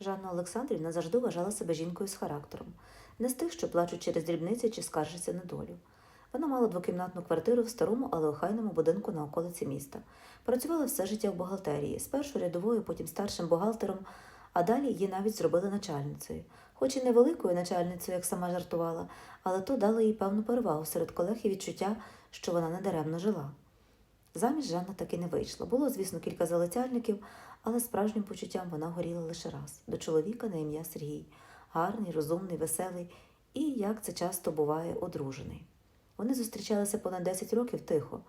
Жанна Олександрівна завжди вважала себе жінкою з характером, не з тих, що плачуть через дрібниці чи скаржаться на долю. Вона мала двокімнатну квартиру в старому, але охайному будинку на околиці міста. Працювала все життя в бухгалтерії, спершу рядовою, потім старшим бухгалтером, а далі її навіть зробили начальницею. Хоч і невеликою начальницею, як сама жартувала, але то дало їй певну перевагу серед колег і відчуття, що вона недаремно жила. Заміж Жанна таки не вийшла. Було, звісно, кілька залицяльників, але справжнім почуттям вона горіла лише раз до чоловіка на ім'я Сергій, гарний, розумний, веселий і, як це часто буває, одружений. Вони зустрічалися понад 10 років тихо,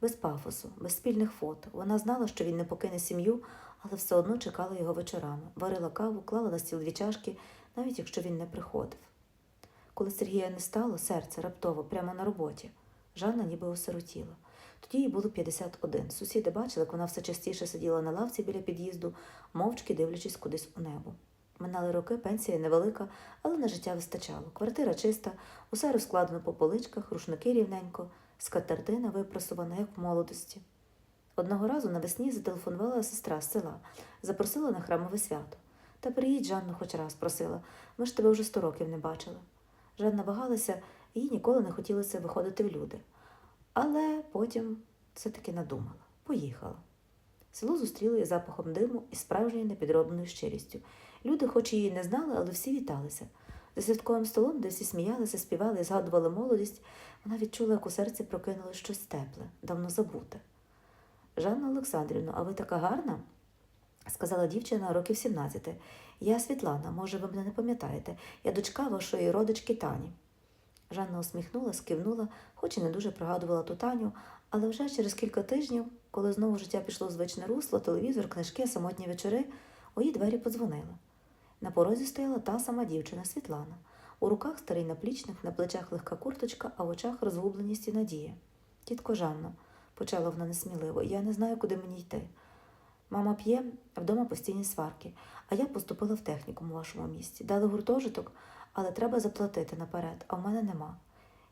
без пафосу, без спільних фото. Вона знала, що він не покине сім'ю, але все одно чекала його вечорами, варила каву, клала на стіл дві чашки, навіть якщо він не приходив. Коли Сергія не стало, серце раптово, прямо на роботі. Жанна ніби осиротіла. Тоді їй було 51. Сусіди бачили, як вона все частіше сиділа на лавці біля під'їзду, мовчки дивлячись кудись у небо. Минали роки, пенсія невелика, але на життя вистачало. Квартира чиста, усе розкладено по поличках, рушники рівненько, скатертина випрасувана, як в молодості. Одного разу навесні зателефонувала сестра з села, запросила на храмове свято. Та приїдь, Жанну, хоч раз просила. Ми ж тебе вже сто років не бачили. Жанна вагалася, їй ніколи не хотілося виходити в люди. Але потім все-таки надумала. Поїхала. Село зустріли із запахом диму і справжньою непідробленою щирістю. Люди, хоч її не знали, але всі віталися. За святковим столом, де всі сміялися, співали і згадували молодість, вона відчула, як у серці прокинулось щось тепле, давно забуте. Жанна Олександрівна, а ви така гарна? сказала дівчина років 17. Я Світлана, може, ви мене не пам'ятаєте. Я дочка вашої родички Тані. Жанна усміхнула, скивнула, хоч і не дуже пригадувала ту Таню, але вже через кілька тижнів, коли знову життя пішло в звичне русло, телевізор, книжки, самотні вечори, у її двері подзвонили. На порозі стояла та сама дівчина Світлана. У руках старий наплічник, на плечах легка курточка, а в очах розгубленість і надія. Тітко Жанно, почала вона несміливо, я не знаю, куди мені йти. Мама п'є, вдома постійні сварки, а я поступила в технікум у вашому місті. Дали гуртожиток, але треба заплатити наперед, а в мене нема.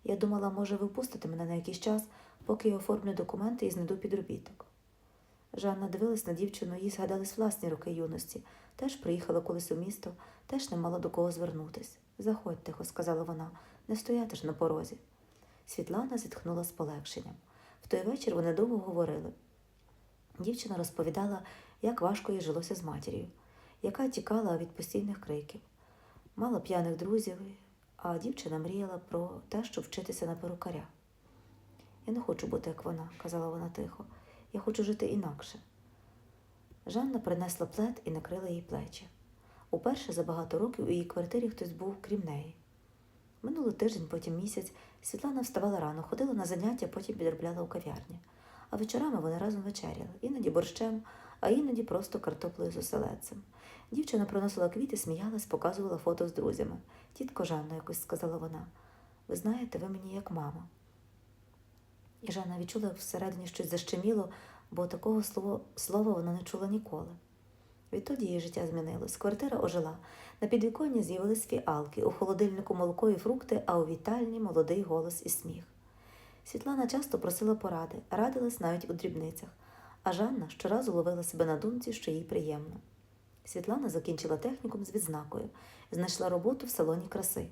Я думала, може, ви пустите мене на якийсь час, поки я оформлю документи і знайду підробіток. Жанна дивилась на дівчину, їй згадались власні роки юності. Теж приїхала колись у місто, теж не мала до кого звернутись. Заходь, тихо, сказала вона, не стояти ж на порозі. Світлана зітхнула з полегшенням. В той вечір вони довго говорили. Дівчина розповідала, як важко їй жилося з матір'ю, яка тікала від постійних криків. Мала п'яних друзів, а дівчина мріяла про те, щоб вчитися на перукаря. Я не хочу бути як вона, казала вона тихо. Я хочу жити інакше. Жанна принесла плед і накрила їй плечі. Уперше за багато років у її квартирі хтось був, крім неї. Минулий тиждень, потім місяць, Світлана вставала рано, ходила на заняття, потім підробляла у кав'ярні. А вечорами вони разом вечеряли, іноді борщем, а іноді просто картоплею з оселедцем. Дівчина приносила квіти, сміялась, показувала фото з друзями. Тітко Жанна, якось сказала вона, ви знаєте, ви мені як мама. І Жанна відчула, всередині щось защеміло, бо такого слова, слова вона не чула ніколи. Відтоді її життя змінилось. Квартира ожила. На підвіконні з'явились фіалки, у холодильнику молоко і фрукти, а у вітальні молодий голос і сміх. Світлана часто просила поради, радилась навіть у дрібницях, а Жанна щоразу ловила себе на думці, що їй приємно. Світлана закінчила технікум з відзнакою, знайшла роботу в салоні краси,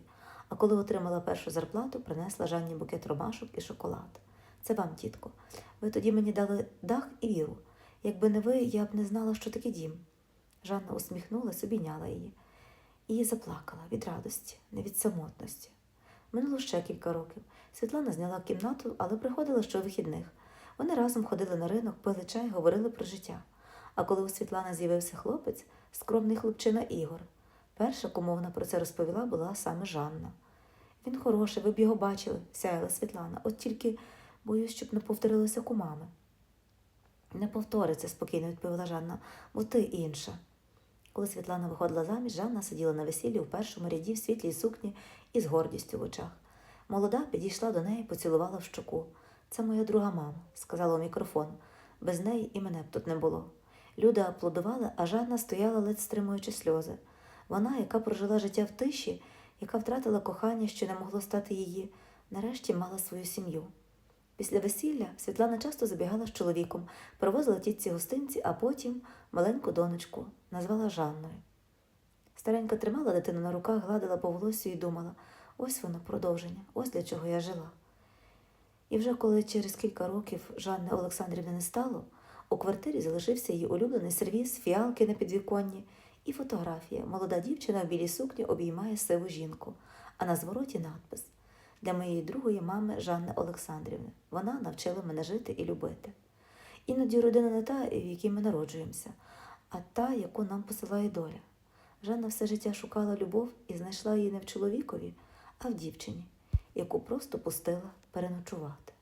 а коли отримала першу зарплату, принесла Жанні букет ромашок і шоколад. Це вам, тітко. Ви тоді мені дали дах і віру. Якби не ви, я б не знала, що таке дім. Жанна усміхнулась, обійняла її. І заплакала від радості, не від самотності. Минуло ще кілька років. Світлана зняла кімнату, але приходила щовихідних. Вони разом ходили на ринок, пили чай, говорили про життя. А коли у Світлани з'явився хлопець, скромний хлопчина Ігор, перша, кому вона про це розповіла, була саме Жанна. Він хороший, ви б його бачили, сяяла Світлана, от тільки боюсь, щоб не повторилося у мами. Не повториться, спокійно відповіла Жанна, бо ти інша. Коли Світлана виходила заміж, Жанна сиділа на весіллі у першому ряді в світлій сукні і з гордістю в очах. Молода підійшла до неї, поцілувала в щоку. Це моя друга мама, сказала у мікрофон. Без неї і мене б тут не було. Люди аплодували, а Жанна стояла, ледь стримуючи сльози. Вона, яка прожила життя в тиші, яка втратила кохання, що не могло стати її, нарешті мала свою сім'ю. Після весілля Світлана часто забігала з чоловіком, привозила тітці гостинці, а потім маленьку донечку назвала Жанною. Старенька тримала дитину на руках, гладила по волосю і думала ось воно продовження, ось для чого я жила. І вже коли через кілька років Жанни Олександрівни не стало, у квартирі залишився її улюблений сервіз, фіалки на підвіконні і фотографія. Молода дівчина в білій сукні обіймає сиву жінку, а на звороті надпис для моєї другої мами Жанни Олександрівни. Вона навчила мене жити і любити. Іноді родина не та, в якій ми народжуємося, а та, яку нам посилає доля. Жанна все життя шукала любов і знайшла її не в чоловікові, а в дівчині, яку просто пустила переночувати.